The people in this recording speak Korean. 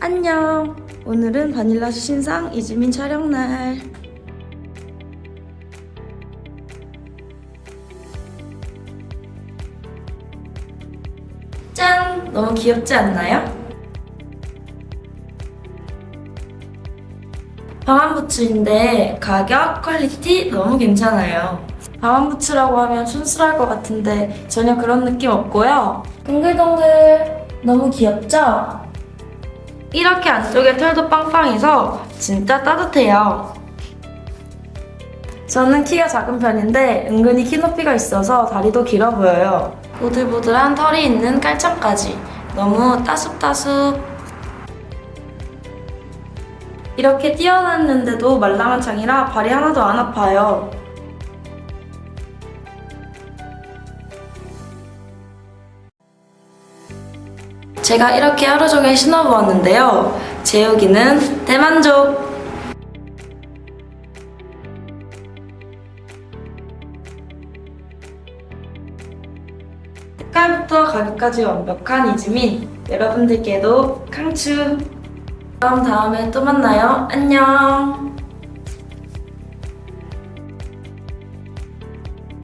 안녕. 오늘은 바닐라 신상 이지민 촬영 날. 짠! 너무 귀엽지 않나요? 방한부츠인데 가격, 퀄리티 너무 괜찮아요. 방한부츠라고 하면 촌스러울 것 같은데 전혀 그런 느낌 없고요. 동글동글 너무 귀엽죠? 이렇게 안쪽에 털도 빵빵해서 진짜 따뜻해요. 저는 키가 작은 편인데 은근히 키 높이가 있어서 다리도 길어 보여요. 보들보들한 털이 있는 깔창까지 너무 따숩따숩. 이렇게 띄어놨는데도 말랑한 창이라 발이 하나도 안 아파요. 제가 이렇게 하루 종일 신어보았는데요. 재욱이는 대만족! 색깔부터 가격까지 완벽한 이즈민 여러분들께도 강추! 그럼 다음에 또 만나요. 안녕!